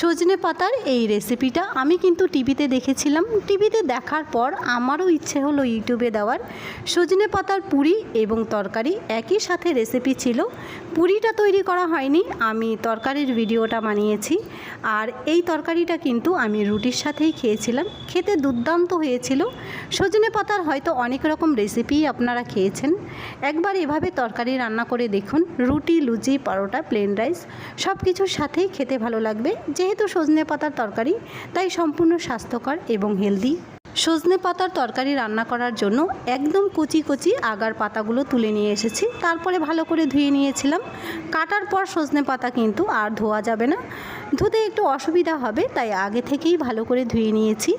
সজনে পাতার এই রেসিপিটা আমি কিন্তু টিভিতে দেখেছিলাম। টিভিতে দেখার পর আমারও ইচ্ছে হলো ইউটিউবে দেওয়ার। সজনে পাতার পুরি এবং তরকারি একই সাথে রেসিপি ছিল। পুরিটা তৈরি করা হয়নি, আমি তরকারির ভিডিওটা বানিয়েছি। আর এই তরকারিটা কিন্তু আমি রুটির সাথেই খেয়েছিলাম। খেতে দুর্দান্ত হয়েছিল। সজনে পাতার হয়তো অনেক রকম রেসিপি আপনারা খেয়েছেন। একবার এভাবে তরকারি রান্না করে দেখুন। রুটি, লুচি, পরোটা প্লেন রাইস সব কিছুর সাথেই খেতে ভালো লাগবে। যেহেতু সজনে পাতার তরকারি, তাই সম্পূর্ণ স্বাস্থ্যকর এবং হেলদি। সজনে পাতার তরকারি রান্না করার জন্য একদম কুচি কুচি আগার পাতাগুলো তুলে নিয়ে এসেছি। তারপরে ভালো করে ধুয়ে নিয়েছিলাম। কাটার পর সজনে পাতা কিন্তু আর ধোয়া যাবে না। ধুতে একটু অসুবিধা হবে, তাই আগে থেকেই ভালো করে ধুয়ে নিয়েছি।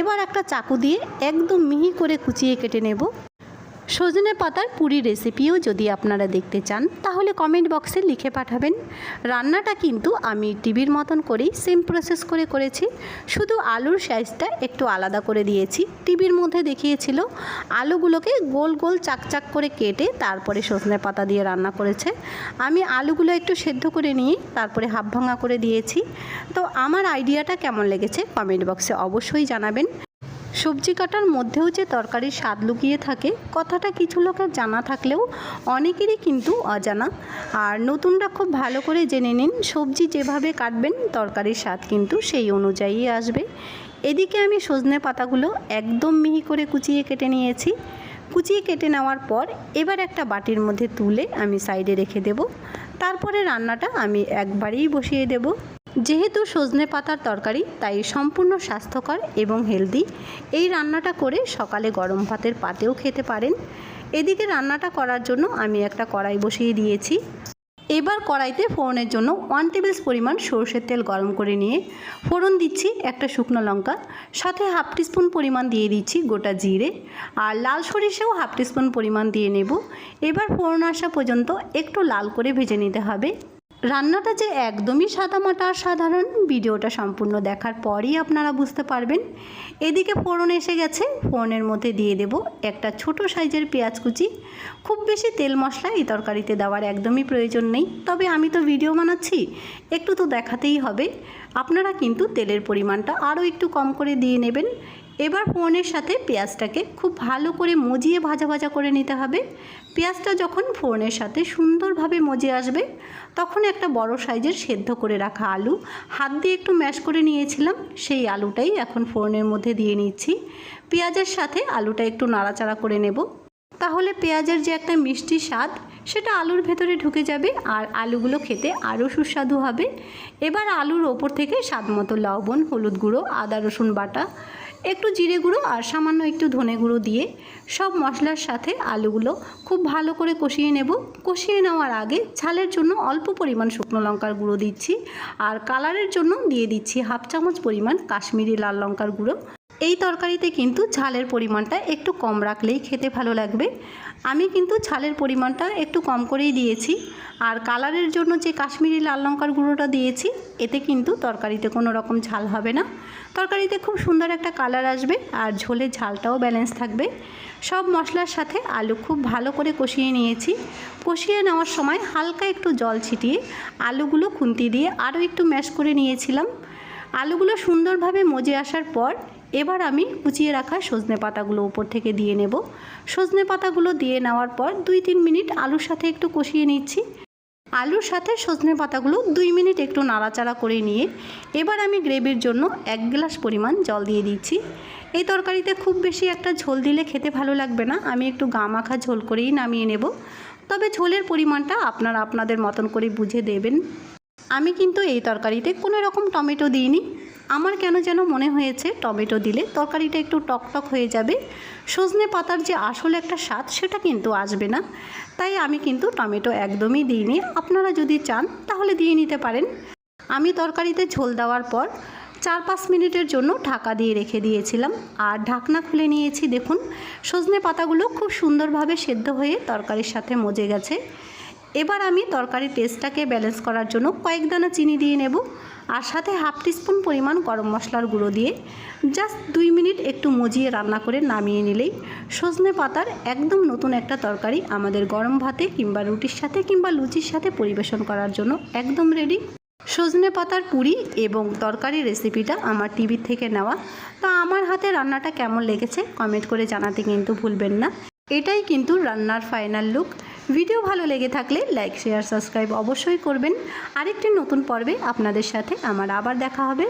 এবার একটা চাকু দিয়ে একদম মিহি করে কুচিয়ে কেটে নেব। সজনে পাতার পুরি রেসিপিও যদি আপনারা দেখতে চান, তাহলে কমেন্ট বক্সে লিখে পাঠাবেন। রান্নাটা কিন্তু আমি টিভির মতন করেই সেম প্রসেস করে করেছি। শুধু আলুর সাইজটা একটু আলাদা করে দিয়েছি। টিভির মধ্যে দেখিয়েছিল, আলুগুলোকে গোল গোল চাকচাক করে কেটে তারপরে সজনে পাতা দিয়ে রান্না করেছে। আমি আলুগুলো একটু সেদ্ধ করে নিয়ে তারপরে হাফ ভাঙা করে দিয়েছি। তো আমার আইডিয়াটা কেমন লেগেছে কমেন্ট বক্সে অবশ্যই জানাবেন। সবজি কাটার মধ্যেও যে তরকারির স্বাদ লুকিয়ে থাকে, কথাটা কিছু লোকের জানা থাকলেও অনেকেরই কিন্তু অজানা। আর নতুনরা খুব ভালো করে জেনে নিন, সবজি যেভাবে কাটবেন, তরকারির স্বাদ কিন্তু সেই অনুযায়ী আসবে। এদিকে আমি সজনে পাতাগুলো একদম মিহি করে কুচিয়ে কেটে নিয়েছি। কুচিয়ে কেটে নেওয়ার পর এবার একটা বাটির মধ্যে তুলে আমি সাইডে রেখে দেব। তারপরে রান্নাটা আমি একবারেই বসিয়ে দেব। যেহেতু সজনে পাতার তরকারি, তাই সম্পূর্ণ স্বাস্থ্যকর এবং হেলদি। এই রান্নাটা করে সকালে গরম ভাতের পাতেও খেতে পারেন। এদিকে রান্নাটা করার জন্য আমি একটা কড়াই বসিয়ে দিয়েছি। এবার কড়াইতে ফোড়নের জন্য ওয়ান টেবিল পরিমাণ সরষের তেল গরম করে নিয়ে ফোড়ন দিচ্ছি একটা শুকনো লঙ্কা, সাথে হাফ টিস্পুন পরিমাণ দিয়ে দিচ্ছি গোটা জিরে, আর লাল সরিষেও হাফ টিস্পুন পরিমাণ দিয়ে নেব। এবার ফোড়ন আসা পর্যন্ত একটু লাল করে ভেজে নিতে হবে। রান্নাটা যে একদমই সাদামাটা আর সাধারণ, ভিডিওটা সম্পূর্ণ দেখার পরই আপনারা বুঝতে পারবেন। এদিকে ফোড়ন এসে গেছে, ফোড়নের মধ্যে দিয়ে দেব একটা ছোট সাইজের পেঁয়াজ কুচি। খুব বেশি তেল মশলা এই তরকারিতে দেওয়ার একদমই প্রয়োজন নেই, তবে আমি তো ভিডিও বানাচ্ছি, একটু তো দেখাতেই হবে। আপনারা কিন্তু তেলের পরিমাণটা আরও একটু কম করে দিয়ে নেবেন। এবার ফোড়নের সাথে পেঁয়াজটাকে খুব ভালো করে মজিয়ে ভাজা ভাজা করে নিতে হবে। পেঁয়াজটা যখন ফোড়নের সাথে সুন্দরভাবে মজে আসবে, তখন একটা বড় সাইজের সেদ্ধ করে রাখা আলু হাত দিয়ে একটু ম্যাশ করে নিয়েছিলাম, সেই আলুটাই এখন ফোড়নের মধ্যে দিয়ে নিচ্ছি। পেঁয়াজের সাথে আলুটা একটু নাড়াচাড়া করে নেব। তাহলে পেঁয়াজের যে একটা মিষ্টি স্বাদ, সেটা আলুর ভেতরে ঢুকে যাবে আর আলুগুলো খেতে আরও সুস্বাদু হবে। এবার আলুর ওপর থেকে স্বাদ মতো লবণ, হলুদ গুঁড়ো, আদা রসুন বাটা একটু জিরে গুঁড়ো আর সামান্য একটু ধনে গুঁড়ো দিয়ে সব মশলার সাথে আলুগুলো খুব ভালো করে কষিয়ে নেব। কষিয়ে নেওয়ার আগে ঝালের জন্য অল্প পরিমাণ শুকনো লঙ্কার গুঁড়ো দিচ্ছি আর কালারের জন্য দিয়ে দিচ্ছি হাফ চামচ পরিমাণ কাশ্মীরি লাল লঙ্কার গুঁড়ো। এই তরকারিতে কিন্তু ঝালের পরিমাণটা একটু কম রাখলেই খেতে ভালো লাগবে। আমি কিন্তু ঝালের পরিমাণটা একটু কম করেই দিয়েছি। আর কালারের জন্য যে কাশ্মীরি লাল লঙ্কার গুঁড়োটা দিয়েছি, এতে কিন্তু তরকারিতে কোনো রকম ঝাল হবে না। তরকারিতে খুব সুন্দর একটা কালার আসবে আর ঝোলের ঝালটাও ব্যালেন্স থাকবে। সব মশলার সাথে আলু খুব ভালো করে কষিয়ে নিয়েছি। কষিয়ে নেওয়ার সময় হালকা একটু জল ছিটিয়ে আলুগুলো খুন্তি দিয়ে আরও একটু ম্যাশ করে নিয়েছিলাম। আলুগুলো সুন্দরভাবে মজে আসার পর এবার আমি কুচিয়ে রাখা সজনে পাতাগুলো উপর থেকে দিয়ে নেব। সজনে পাতাগুলো দিয়ে নেওয়ার পর দুই তিন মিনিট আলুর সাথে একটু কষিয়ে নিচ্ছি। আলুর সাথে সজনে পাতাগুলো দুই মিনিট একটু নাড়াচাড়া করে নিয়ে এবার আমি গ্রেভির জন্য এক গ্লাস পরিমাণ জল দিয়ে দিচ্ছি। এই তরকারিতে খুব বেশি একটা ঝোল দিলে খেতে ভালো লাগবে না। আমি একটু গা মাখা ঝোল করেই নামিয়ে নেব। তবে ঝোলের পরিমাণটা আপনারা আপনাদের মতন করে বুঝে দেবেন। আমি কিন্তু এই তরকারিতে কোনো রকম টমেটো দিইনি। আমার কেন যেন মনে হয়েছে টমেটো দিলে তরকারিটা একটু টকটক হয়ে যাবে। সজনে পাতার যে আসল একটা স্বাদ সেটা কিন্তু আসবে না। তাই আমি কিন্তু টমেটো একদমই দিইনি। আপনারা যদি চান তাহলে দিয়ে নিতে পারেন। আমি তরকারিতে ঝোল দেওয়ার পর চার পাঁচ মিনিটের জন্য ঢাকা দিয়ে রেখে দিয়েছিলাম। আর ঢাকনা খুলে নিয়েছি দেখুন। সজনে পাতাগুলো খুব সুন্দরভাবে সেদ্ধ হয়ে তরকারির সাথে মজে গেছে। এবার আমি তরকারির টেস্টটাকে ব্যালেন্স করার জন্য কয়েক দানা চিনি দিয়ে নেব আর সাথে হাফ টিস্পুন পরিমাণ গরম মশলার গুঁড়ো দিয়ে জাস্ট দুই মিনিট একটু মজিয়ে রান্না করে নামিয়ে নিলেই সজনে পাতার একদম নতুন একটা তরকারি আমাদের গরম ভাতে কিংবা রুটির সাথে কিংবা লুচির সাথে পরিবেশন করার জন্য একদম রেডি সজনে পাতার পুরি এবং তরকারি রেসিপিটা আমার টিভির থেকে নেওয়া। তো আমার হাতে রান্নাটা কেমন লেগেছে কমেন্ট করে জানাতে কিন্তু ভুলবেন না। এটাই কিন্তু রান্নার ফাইনাল লুক ভিডিও ভালো লেগে থাকলে লাইক, শেয়ার, সাবস্ক্রাইব অবশ্যই করবেন। আরেকটি নতুন পর্বে আপনাদের সাথে আমার আবার দেখা হবে।